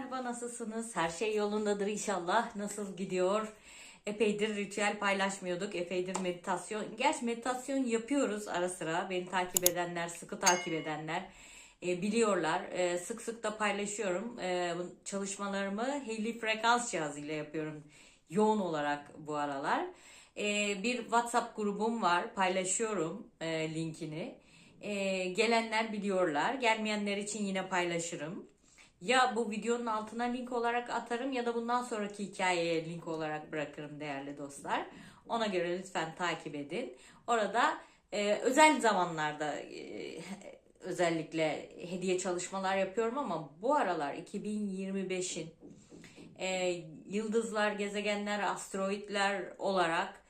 nasılsınız? Her şey yolundadır inşallah. Nasıl gidiyor? Epeydir ritüel paylaşmıyorduk. Epeydir meditasyon. Gerçi meditasyon yapıyoruz ara sıra. Beni takip edenler, sıkı takip edenler e, biliyorlar. E, sık sık da paylaşıyorum. E, çalışmalarımı Haley frekans cihazıyla yapıyorum. Yoğun olarak bu aralar. E, bir WhatsApp grubum var. Paylaşıyorum e, linkini. E, gelenler biliyorlar. Gelmeyenler için yine paylaşırım. Ya bu videonun altına link olarak atarım ya da bundan sonraki hikayeye link olarak bırakırım değerli dostlar. Ona göre lütfen takip edin. Orada e, özel zamanlarda e, özellikle hediye çalışmalar yapıyorum ama bu aralar 2025'in e, yıldızlar, gezegenler, asteroidler olarak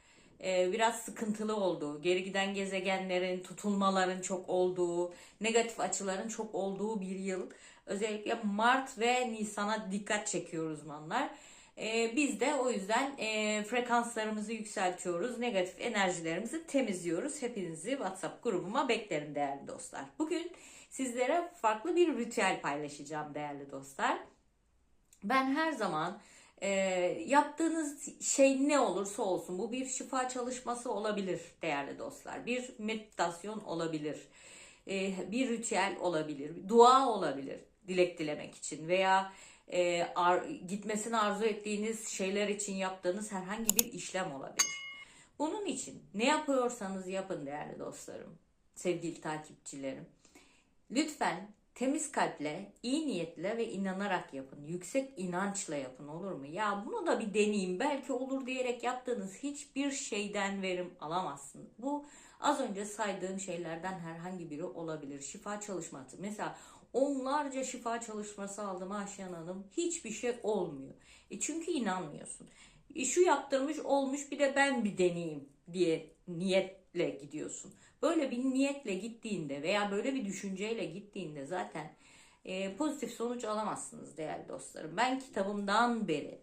e, biraz sıkıntılı olduğu, geri giden gezegenlerin, tutulmaların çok olduğu, negatif açıların çok olduğu bir yıl. Özellikle Mart ve Nisan'a dikkat çekiyor uzmanlar. E, biz de o yüzden e, frekanslarımızı yükseltiyoruz, negatif enerjilerimizi temizliyoruz. Hepinizi WhatsApp grubuma beklerim değerli dostlar. Bugün sizlere farklı bir ritüel paylaşacağım değerli dostlar. Ben her zaman e, yaptığınız şey ne olursa olsun bu bir şifa çalışması olabilir değerli dostlar. Bir meditasyon olabilir. e, bir ritüel olabilir. Dua olabilir dilek dilemek için veya e, ar- gitmesini arzu ettiğiniz şeyler için yaptığınız herhangi bir işlem olabilir. Bunun için ne yapıyorsanız yapın değerli dostlarım, sevgili takipçilerim. Lütfen temiz kalple, iyi niyetle ve inanarak yapın. Yüksek inançla yapın olur mu? Ya bunu da bir deneyeyim belki olur diyerek yaptığınız hiçbir şeyden verim alamazsınız. Bu az önce saydığım şeylerden herhangi biri olabilir. Şifa çalışması. Mesela onlarca şifa çalışması aldım Ayşen Hanım. Hiçbir şey olmuyor. E çünkü inanmıyorsun. E şu yaptırmış olmuş bir de ben bir deneyeyim diye niyetle gidiyorsun. Böyle bir niyetle gittiğinde veya böyle bir düşünceyle gittiğinde zaten e, pozitif sonuç alamazsınız değerli dostlarım. Ben kitabımdan beri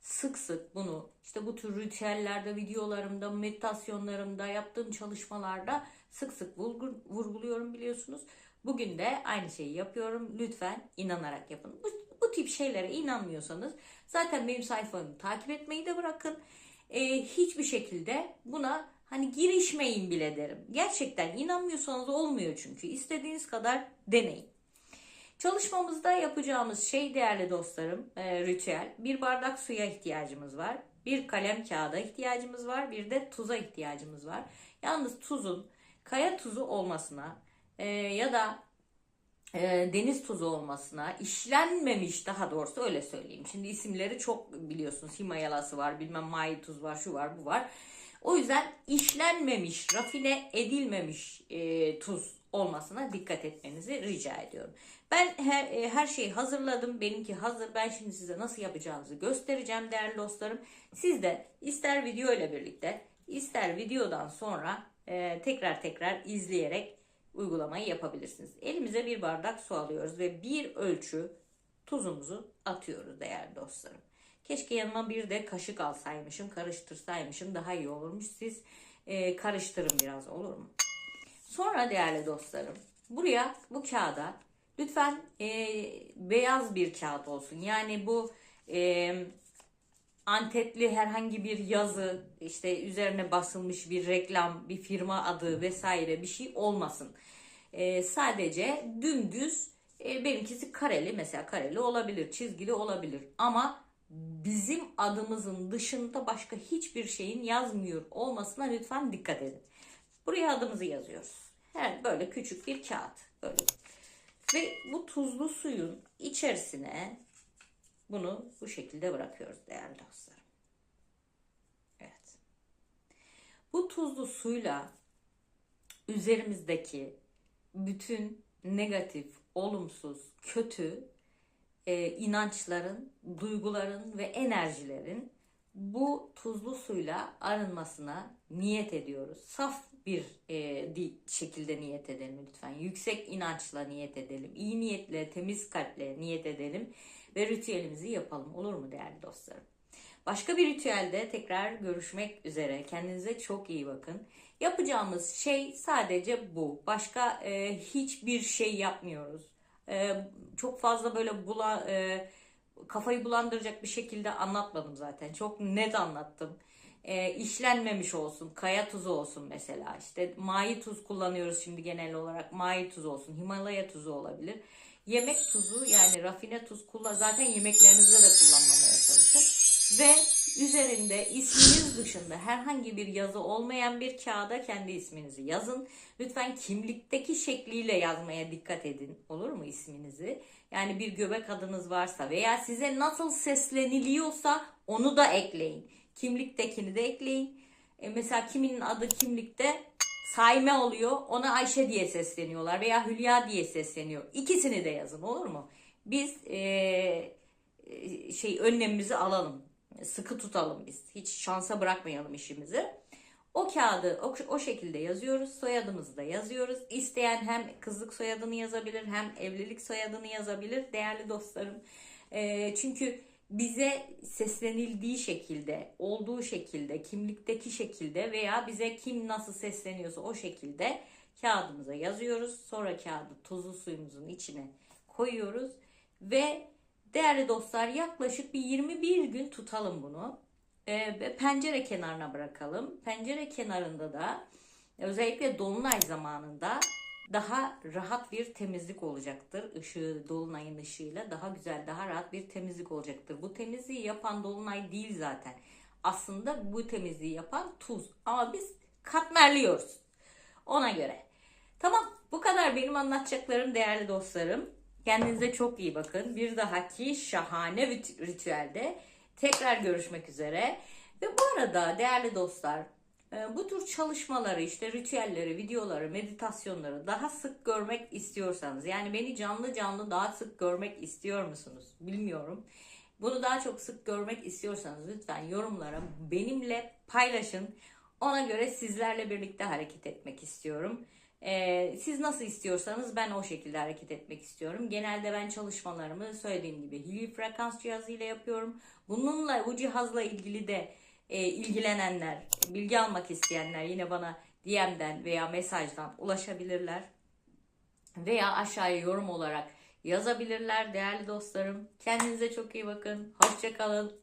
sık sık bunu işte bu tür ritüellerde, videolarımda, meditasyonlarımda, yaptığım çalışmalarda sık sık vurgu- vurguluyorum biliyorsunuz. Bugün de aynı şeyi yapıyorum. Lütfen inanarak yapın. Bu, bu tip şeylere inanmıyorsanız zaten benim sayfamı takip etmeyi de bırakın. Ee, hiçbir şekilde buna hani girişmeyin bile derim. Gerçekten inanmıyorsanız olmuyor çünkü. İstediğiniz kadar deneyin. Çalışmamızda yapacağımız şey değerli dostlarım, e, ritüel. Bir bardak suya ihtiyacımız var. Bir kalem kağıda ihtiyacımız var. Bir de tuza ihtiyacımız var. Yalnız tuzun kaya tuzu olmasına e, ya da e, deniz tuzu olmasına işlenmemiş daha doğrusu öyle söyleyeyim. Şimdi isimleri çok biliyorsunuz. Himayalası var, bilmem mai tuz var, şu var, bu var. O yüzden işlenmemiş, rafine edilmemiş e, tuz olmasına dikkat etmenizi rica ediyorum. Ben her, e, her şeyi hazırladım. Benimki hazır. Ben şimdi size nasıl yapacağınızı göstereceğim değerli dostlarım. Siz de ister video ile birlikte ister videodan sonra e, tekrar tekrar izleyerek uygulamayı yapabilirsiniz. Elimize bir bardak su alıyoruz ve bir ölçü tuzumuzu atıyoruz değerli dostlarım. Keşke yanıma bir de kaşık alsaymışım, karıştırsaymışım daha iyi olurmuş. Siz e, karıştırın biraz olur mu? Sonra değerli dostlarım buraya bu kağıda lütfen e, beyaz bir kağıt olsun. Yani bu e, antetli herhangi bir yazı işte üzerine basılmış bir reklam, bir firma adı vesaire bir şey olmasın. E, sadece dümdüz e, benimkisi kareli mesela kareli olabilir, çizgili olabilir ama bizim adımızın dışında başka hiçbir şeyin yazmıyor olmasına lütfen dikkat edin. Buraya adımızı yazıyoruz. Her böyle küçük bir kağıt böyle. Ve bu tuzlu suyun içerisine bunu bu şekilde bırakıyoruz değerli dostlarım. Evet. Bu tuzlu suyla üzerimizdeki bütün negatif, olumsuz, kötü e, inançların, duyguların ve enerjilerin bu tuzlu suyla arınmasına niyet ediyoruz. Saf bir e, şekilde niyet edelim lütfen. Yüksek inançla niyet edelim. İyi niyetle, temiz kalple niyet edelim ve ritüelimizi yapalım. Olur mu değerli dostlarım? Başka bir ritüelde tekrar görüşmek üzere. Kendinize çok iyi bakın. Yapacağımız şey sadece bu. Başka e, hiçbir şey yapmıyoruz. E, çok fazla böyle bula e, kafayı bulandıracak bir şekilde anlatmadım zaten. Çok net anlattım. E, işlenmemiş olsun, kaya tuzu olsun mesela. İşte mayi tuz kullanıyoruz şimdi genel olarak. Mayi tuzu olsun, Himalaya tuzu olabilir. Yemek tuzu yani rafine tuz kullan zaten yemeklerinizde de kullanmamaya çalışın. Ve üzerinde isminiz dışında herhangi bir yazı olmayan bir kağıda kendi isminizi yazın. Lütfen kimlikteki şekliyle yazmaya dikkat edin. Olur mu isminizi? Yani bir göbek adınız varsa veya size nasıl sesleniliyorsa onu da ekleyin. Kimliktekini de ekleyin. E mesela kiminin adı kimlikte Saime oluyor. Ona Ayşe diye sesleniyorlar veya Hülya diye sesleniyor. İkisini de yazın olur mu? Biz e, e, şey önlemimizi alalım. Sıkı tutalım biz. Hiç şansa bırakmayalım işimizi. O kağıdı o, o şekilde yazıyoruz. Soyadımızı da yazıyoruz. İsteyen hem kızlık soyadını yazabilir hem evlilik soyadını yazabilir değerli dostlarım. E, çünkü bize seslenildiği şekilde, olduğu şekilde, kimlikteki şekilde veya bize kim nasıl sesleniyorsa o şekilde kağıdımıza yazıyoruz. Sonra kağıdı tuzlu suyumuzun içine koyuyoruz ve değerli dostlar yaklaşık bir 21 gün tutalım bunu. Ve pencere kenarına bırakalım. Pencere kenarında da özellikle dolunay zamanında daha rahat bir temizlik olacaktır. Işığı, dolunayın ışığıyla daha güzel, daha rahat bir temizlik olacaktır. Bu temizliği yapan dolunay değil zaten. Aslında bu temizliği yapan tuz. Ama biz katmerliyoruz. Ona göre. Tamam bu kadar benim anlatacaklarım değerli dostlarım. Kendinize çok iyi bakın. Bir dahaki şahane rit- ritüelde tekrar görüşmek üzere. Ve bu arada değerli dostlar e, bu tür çalışmaları işte ritüelleri, videoları, meditasyonları daha sık görmek istiyorsanız yani beni canlı canlı daha sık görmek istiyor musunuz? Bilmiyorum. Bunu daha çok sık görmek istiyorsanız lütfen yorumlara benimle paylaşın. Ona göre sizlerle birlikte hareket etmek istiyorum. Ee, siz nasıl istiyorsanız ben o şekilde hareket etmek istiyorum. Genelde ben çalışmalarımı söylediğim gibi hili frekans cihazı ile yapıyorum. Bununla bu cihazla ilgili de e, ilgilenenler, bilgi almak isteyenler yine bana DM'den veya mesajdan ulaşabilirler. Veya aşağıya yorum olarak yazabilirler değerli dostlarım. Kendinize çok iyi bakın. Hoşçakalın.